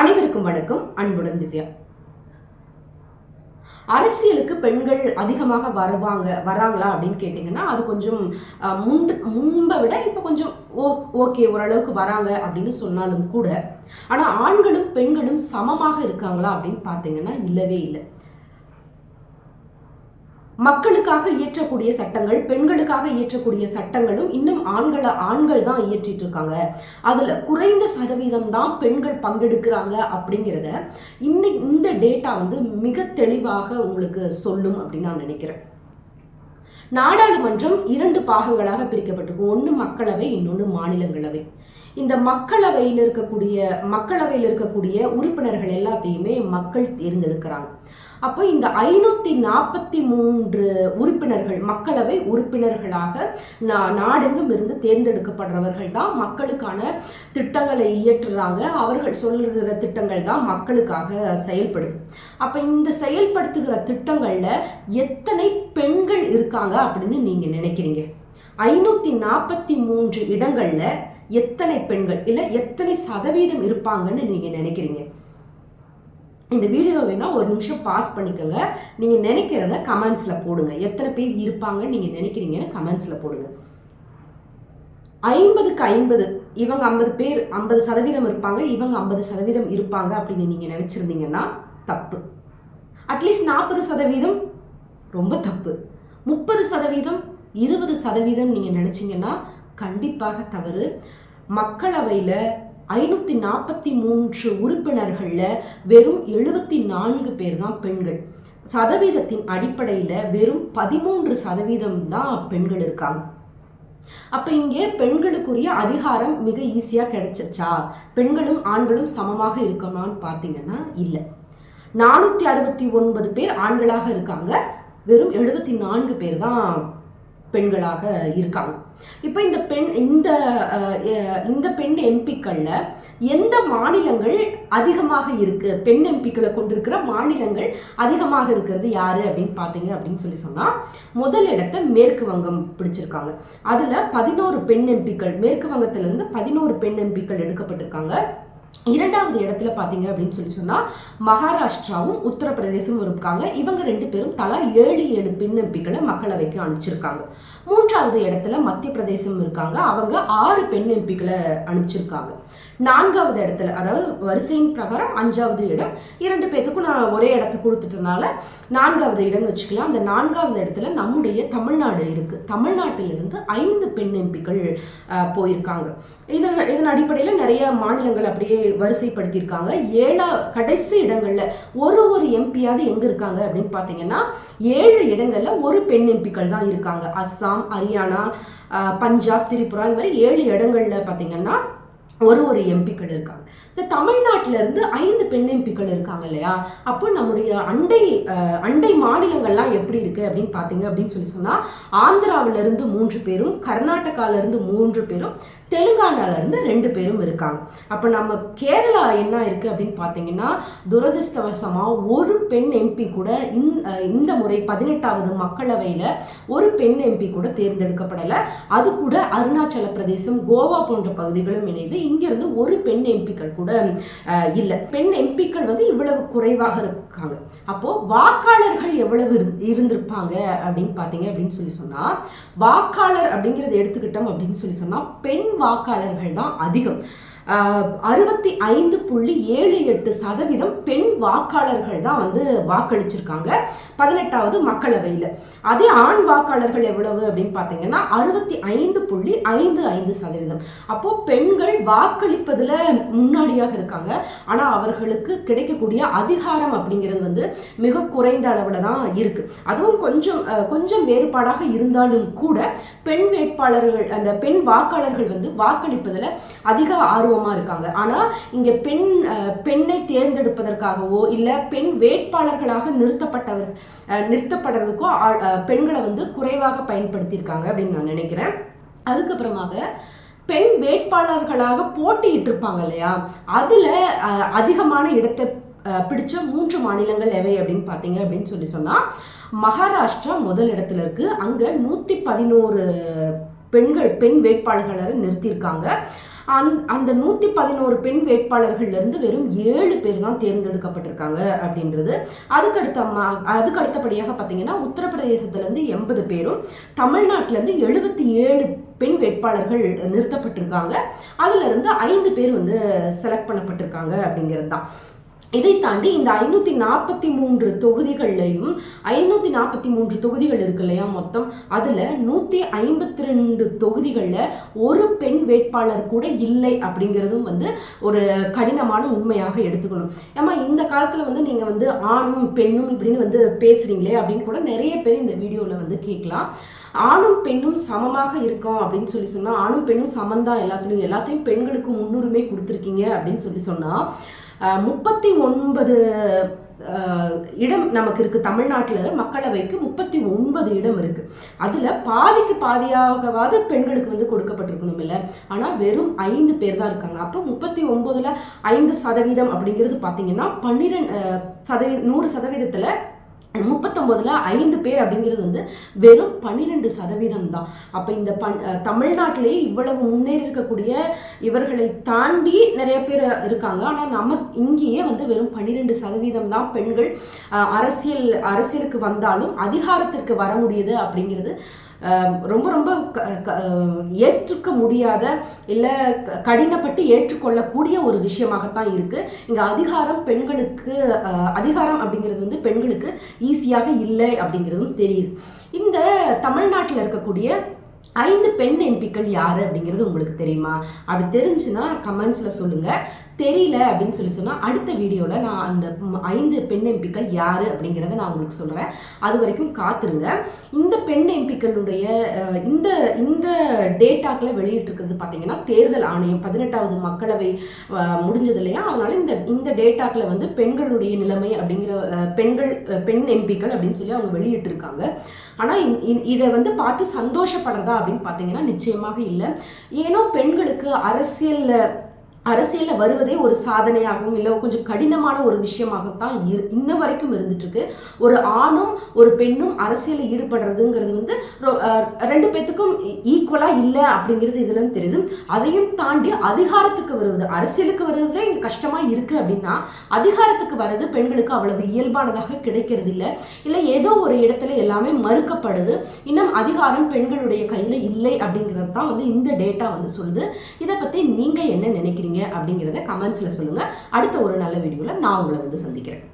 அனைவருக்கும் வணக்கம். அன்புடன் திவ்யா. அரசியலுக்கு பெண்கள் அதிகமாக வருவாங்க வராங்களா அப்படின்னு கேட்டிங்கன்னா அது கொஞ்சம் முன் முன்பை விட இப்போ கொஞ்சம் ஓ ஓகே ஓரளவுக்கு வராங்க அப்படின்னு சொன்னாலும் கூட ஆனால் ஆண்களும் பெண்களும் சமமாக இருக்காங்களா அப்படின்னு பார்த்தீங்கன்னா இல்லவே இல்லை. மக்களுக்காக இயற்றக்கூடிய சட்டங்கள் பெண்களுக்காக இயற்றக்கூடிய சட்டங்களும் இன்னும் ஆண்களை ஆண்கள் தான் இயற்றிட்டு இருக்காங்க. அதில் குறைந்த சதவீதம் தான் பெண்கள் பங்கெடுக்கிறாங்க அப்படிங்கிறத இன்னைக்கு இந்த டேட்டா வந்து மிக தெளிவாக உங்களுக்கு சொல்லும் அப்படின்னு நான் நினைக்கிறேன். நாடாளுமன்றம் இரண்டு பாகங்களாக பிரிக்கப்பட்டிருக்கும். ஒன்று மக்களவை இன்னொன்று மாநிலங்களவை. இந்த மக்களவையில் இருக்கக்கூடிய மக்களவையில் இருக்கக்கூடிய உறுப்பினர்கள் எல்லாத்தையுமே மக்கள் தேர்ந்தெடுக்கிறாங்க. அப்போ இந்த ஐநூற்றி நாற்பத்தி மூன்று உறுப்பினர்கள் மக்களவை உறுப்பினர்களாக நா நாடெங்கும் இருந்து தேர்ந்தெடுக்கப்படுறவர்கள் தான் மக்களுக்கான திட்டங்களை இயற்றுறாங்க. அவர்கள் சொல்லுகிற திட்டங்கள் தான் மக்களுக்காக செயல்படுது. அப்போ இந்த செயல்படுத்துகிற திட்டங்களில் எத்தனை பெண்கள் இருக்காங்க அப்படின்னு நீங்கள் நினைக்கிறீங்க? ஐநூற்றி நாற்பத்தி மூன்று இடங்களில் எத்தனை பெண்கள் இல்லை எத்தனை சதவீதம் இருப்பாங்கன்னு நீங்கள் நினைக்கிறீங்க? இந்த வீடியோ வேணால் ஒரு நிமிஷம் பாஸ் பண்ணிக்கோங்க. நீங்கள் நினைக்கிறத கமெண்ட்ஸில் போடுங்க. எத்தனை பேர் இருப்பாங்கன்னு நீங்கள் நினைக்கிறீங்கன்னு கமெண்ட்ஸில் போடுங்க. ஐம்பதுக்கு ஐம்பது இவங்க ஐம்பது பேர் ஐம்பது சதவீதம் இருப்பாங்க இவங்க ஐம்பது சதவீதம் இருப்பாங்க அப்படின்னு நீங்கள் நினச்சிருந்தீங்கன்னா தப்பு. அட்லீஸ்ட் நாற்பது சதவீதம் ரொம்ப தப்பு. முப்பது சதவீதம் இருபது சதவீதம் நீங்கள் நினச்சிங்கன்னா கண்டிப்பாக தவறு. மக்களவையில் ஐநூற்றி நாற்பத்தி மூன்று உறுப்பினர்களில் வெறும் எழுபத்தி நான்கு பேர் தான் பெண்கள். சதவீதத்தின் அடிப்படையில் வெறும் பதிமூன்று சதவீதம் தான் பெண்கள் இருக்காங்க. அப்போ இங்கே பெண்களுக்குரிய அதிகாரம் மிக ஈஸியாக கிடைச்சிச்சா பெண்களும் ஆண்களும் சமமாக இருக்கணும்னு பார்த்தீங்கன்னா இல்லை. நானூற்றி அறுபத்தி ஒன்பது பேர் ஆண்களாக இருக்காங்க. வெறும் எழுபத்தி நான்கு பேர் தான் பெண்களாக இருக்காங்க. இப்போ இந்த பெண் இந்த இந்த பெண் எம்பிக்களில் எந்த மாநிலங்கள் அதிகமாக இருக்கு? பெண் எம்பிக்களை கொண்டிருக்கிற மாநிலங்கள் அதிகமாக இருக்கிறது யாரு அப்படின்னு பார்த்தீங்க அப்படின்னு சொல்லி சொன்னால் முதல் இடத்த மேற்கு வங்கம் பிடிச்சிருக்காங்க. அதில் பதினோரு பெண் எம்பிக்கள் மேற்கு வங்கத்திலிருந்து பதினோரு பெண் எம்பிக்கள் எடுக்கப்பட்டிருக்காங்க. இரண்டாவது இடத்துல பார்த்தீங்க அப்படின்னு சொல்லி சொன்னால் மகாராஷ்டிராவும் உத்தரப்பிரதேசமும் இருக்காங்க. இவங்க ரெண்டு பேரும் தலா ஏழு ஏழு பின்னம்பிக்களை மக்களவைக்கு அனுப்பிச்சிருக்காங்க. மூன்றாவது இடத்துல மத்திய பிரதேசம் இருக்காங்க. அவங்க ஆறு பெண் எம்பிக்களை அனுப்பிச்சிருக்காங்க. நான்காவது இடத்துல அதாவது வரிசையின் பிரகாரம் அஞ்சாவது இடம். இரண்டு பேர்த்துக்கும் நான் ஒரே இடத்த கொடுத்துட்டனால நான்காவது இடம்னு வச்சுக்கலாம். அந்த நான்காவது இடத்துல நம்முடைய தமிழ்நாடு இருக்கு. தமிழ்நாட்டிலிருந்து ஐந்து பெண் எம்பிக்கள் போயிருக்காங்க. இதன் இதன் அடிப்படையில் நிறைய மாநிலங்கள் அப்படியே வரிசைப்படுத்தியிருக்காங்க. ஏழா கடைசி இடங்களில் ஒரு ஒரு எம்பியாவது எங்கே இருக்காங்க அப்படின்னு பார்த்தீங்கன்னா ஏழு இடங்களில் ஒரு பெண் எம்பிக்கள் தான் இருக்காங்க. அஸ்ஸாம் ஹரியானா பஞ்சாப் திரிபுரா இந்த மாதிரி ஏழு இடங்கள்ல பார்த்தீங்கன்னா ஒரு ஒரு எம்பிக்கள் இருக்காங்க. ஸோ தமிழ்நாட்டிலேருந்து ஐந்து பெண் எம்பிக்கள் இருக்காங்க இல்லையா? அப்போ நம்முடைய அண்டை அண்டை மாநிலங்கள்லாம் எப்படி இருக்குது அப்படின்னு பார்த்தீங்க அப்படின்னு சொல்லி சொன்னால் ஆந்திராவில இருந்து மூன்று பேரும் கர்நாடகால இருந்து மூன்று பேரும் தெலுங்கானாலருந்து ரெண்டு பேரும் இருக்காங்க. அப்போ நம்ம கேரளா என்ன இருக்குது அப்படின்னு பார்த்தீங்கன்னா துரதிருஷ்டவசமாக ஒரு பெண் எம்பி கூட இந் இந்த முறை பதினெட்டாவது மக்களவையில் ஒரு பெண் எம்பி கூட தேர்ந்தெடுக்கப்படலை. அது கூட அருணாச்சல பிரதேசம் கோவா போன்ற பகுதிகளும் இணைந்து இங்கிருந்து ஒரு பெண் எம்பிக்கள் கூட இல்லை. பெண் எம்பிக்கள் வந்து இவ்வளவு குறைவாக இருக்காங்க. அப்போ வாக்காளர்கள் எவ்வளவு இருந்திருப்பாங்க அப்படின்னு பார்த்தீங்க அப்படின்னு சொல்லி சொன்னா வாக்காளர் அப்படிங்கிறத எடுத்துக்கிட்டோம் அப்படின்னு சொல்லி சொன்னா பெண் வாக்காளர்கள் தான் அதிகம். அறுபத்தி ஐந்து புள்ளி ஏழு எட்டு சதவீதம் பெண் வாக்காளர்கள் தான் வந்து வாக்களிச்சிருக்காங்க. பதினெட்டாவது மக்களவையில். அதே ஆண் வாக்காளர்கள் எவ்வளவு அப்படின்னு பார்த்தீங்கன்னா அறுபத்தி ஐந்து புள்ளி ஐந்து ஐந்து சதவீதம். அப்போ பெண்கள் வாக்களிப்பதில் முன்னாடியாக இருக்காங்க. ஆனால் அவர்களுக்கு கிடைக்கக்கூடிய அதிகாரம் அப்படிங்கிறது வந்து மிக குறைந்த அளவில் தான் இருக்கு. அதுவும் கொஞ்சம் கொஞ்சம் வேறுபாடாக இருந்தாலும் கூட பெண் வேட்பாளர்கள் அந்த பெண் வாக்காளர்கள் வந்து வாக்களிப்பதில் அதிக ஆர்வமாக இருக்காங்க. ஆனால் இங்கே பெண் பெண்ணை தேர்ந்தெடுப்பதற்காகவோ இல்லை பெண் வேட்பாளர்களாக நிறுத்தப்பட்டவர் நிறுத்தப்படுறதுக்கோ பெண்களை வந்து குறைவாக பயன்படுத்தியிருக்காங்க அப்படின்னு நான் நினைக்கிறேன். அதுக்கப்புறமாக பெண் வேட்பாளர்களாக போட்டியிட்டு இருப்பாங்க இல்லையா? அதில் அதிகமான இடத்தை பிடிச்ச மூன்று மாநிலங்கள் எவை அப்படின்னு பார்த்தீங்க அப்படின்னு சொல்லி சொன்னால் மகாராஷ்டிரா முதல் இடத்துல இருக்கு. அங்கே நூற்றி பதினோரு பெண்கள் பெண் வேட்பாளர்களை நிறுத்தியிருக்காங்க. அந் அந்த நூற்றி பதினோரு பெண் வேட்பாளர்கள்லேருந்து வெறும் ஏழு பேர் தான் தேர்ந்தெடுக்கப்பட்டிருக்காங்க அப்படின்றது. அதுக்கடுத்த ம- அதுக்கு அடுத்தபடியாக பார்த்தீங்கன்னா உத்தரப்பிரதேசத்துலேருந்து எண்பது பேரும் தமிழ்நாட்டிலேருந்து எழுபத்தி ஏழு பெண் வேட்பாளர்கள் நிறுத்தப்பட்டிருக்காங்க. அதுலேருந்து ஐந்து பேர் வந்து செலக்ட் பண்ணப்பட்டிருக்காங்க அப்படிங்கிறது தான். இதை தாண்டி இந்த ஐநூற்றி நாற்பத்தி மூன்று தொகுதிகள்லையும் ஐநூற்றி நாற்பத்தி மூன்று தொகுதிகள் இருக்கு இல்லையா மொத்தம்? அதில் நூற்றி ஐம்பத்தி ரெண்டு தொகுதிகளில் ஒரு பெண் வேட்பாளர் கூட இல்லை அப்படிங்கிறதும் வந்து ஒரு கடினமான உண்மையாக எடுத்துக்கணும். ஏமா இந்த காலத்தில் வந்து நீங்கள் வந்து ஆணும் பெண்ணும் இப்படின்னு வந்து பேசுகிறீங்களே அப்படின்னு கூட நிறைய பேர் இந்த வீடியோவில் வந்து கேட்கலாம். ஆணும் பெண்ணும் சமமாக இருக்கோம் அப்படின்னு சொல்லி சொன்னால் ஆணும் பெண்ணும் சமந்தான் எல்லாத்துலேயும். எல்லாத்தையும் பெண்களுக்கு முன்னுரிமை கொடுத்துருக்கீங்க அப்படின்னு சொல்லி சொன்னால் முப்பத்தி ஒன்பது இடம் நமக்கு இருக்குது தமிழ்நாட்டில் மக்களவைக்கு முப்பத்தி ஒன்பது இடம் இருக்குது அதில் பாதிக்கு பாதியாகவாது பெண்களுக்கு வந்து கொடுக்கப்பட்டிருக்கணும் இல்லை. ஆனால் வெறும் ஐந்து பேர் தான் இருக்காங்க. அப்போ முப்பத்தி ஒம்போதில் ஐந்து சதவீதம் அப்படிங்கிறது பார்த்தீங்கன்னா பன்னிரெண்டு சதவீதம் நூறு சதவீதத்தில் முப்பத்தொம்போதில் ஐந்து பேர் அப்படிங்கிறது வந்து வெறும் பன்னிரெண்டு சதவீதம் தான். அப்போ இந்த பண் தமிழ்நாட்டிலே இவ்வளவு முன்னேறி இருக்கக்கூடிய இவர்களை தாண்டி நிறைய பேர் இருக்காங்க. ஆனால் நம்ம இங்கேயே வந்து வெறும் பன்னிரெண்டு சதவீதம் தான் பெண்கள் அரசியல் அரசியலுக்கு வந்தாலும் அதிகாரத்திற்கு வர முடியுது அப்படிங்கிறது ரொம்ப ரொம்ப க- க- ஏற்றுக்க முடியாத இல்லை கடினப்பட்டு ஏற்றுக்கொள்ளக்கூடிய ஒரு விஷயமாகத்தான் இருக்குது இங்கே அதிகாரம் பெண்களுக்கு அதிகாரம் அப்படிங்கிறது வந்து பெண்களுக்கு ஈஸியாக இல்லை அப்படிங்கிறதும் தெரியுது. இந்த தமிழ்நாட்டில் இருக்கக்கூடிய ஐந்து பெண் எம்பிக்கள் யார் அப்படிங்கிறது உங்களுக்கு தெரியுமா? அப்படி தெரிஞ்சுன்னா கமெண்ட்ஸில் சொல்லுங்கள் தெரியல அப்படின்னு சொல்லி சொன்னால் அடுத்த வீடியோவில் நான் அந்த ஐந்து பெண் எம்பிக்கள் யார் அப்படிங்கிறத நான் உங்களுக்கு சொல்கிறேன் அது வரைக்கும் காத்துருங்க. இந்த பெண் எம்பிக்களுடைய இந்த இந்த டேட்டாக்களை வெளியிட்டிருக்கிறது பார்த்தீங்கன்னா தேர்தல் ஆணையம் பதினெட்டாவது மக்களவை முடிஞ்சது இல்லையா? அதனால் இந்த இந்த டேட்டாக்களை வந்து பெண்களுடைய நிலைமை அப்படிங்கிற பெண்கள் பெண் எம்பிக்கள் அப்படின்னு சொல்லி அவங்க வெளியிட்டிருக்காங்க. ஆனால் இதை வந்து பார்த்து சந்தோஷப்படுறதா அப்படின்னு பார்த்தீங்கன்னா நிச்சயமாக இல்லை. ஏனோ பெண்களுக்கு அரசியலில் அரசியலில் வருவதே ஒரு சாதனையாகவும் இல்லை கொஞ்சம் கடினமான ஒரு விஷயமாகத்தான் இரு இன்ன வரைக்கும் இருந்துட்டுருக்கு. ஒரு ஆணும் ஒரு பெண்ணும் அரசியலில் ஈடுபடுறதுங்கிறது வந்து ரொ- ரெண்டு பேத்துக்கும் ஈக்குவலாக இல்லை அப்படிங்கிறது இதுலன்னு தெரியுது. அதையும் தாண்டி அதிகாரத்துக்கு வருவது அரசியலுக்கு வருவதே இங்கே கஷ்டமாக இருக்குது அப்படின்னா அதிகாரத்துக்கு வர்றது பெண்களுக்கு அவ்வளவு இயல்பானதாக கிடைக்கிறது இல்லை இல்லை ஏதோ ஒரு இடத்துல எல்லாமே மறுக்கப்படுது. இன்னும் அதிகாரம் பெண்களுடைய கையில் இல்லை அப்படிங்கிறது தான் வந்து இந்த டேட்டா வந்து சொல்லுது. இதை பற்றி நீங்கள் என்ன நினைக்கிறீங்க? அப்படிங்கிறத கமெண்ட்ஸில் சொல்லுங்கள் அடுத்த ஒரு நல்ல வீடியோவில் நான் உங்களை வந்து சந்திக்கிறேன்.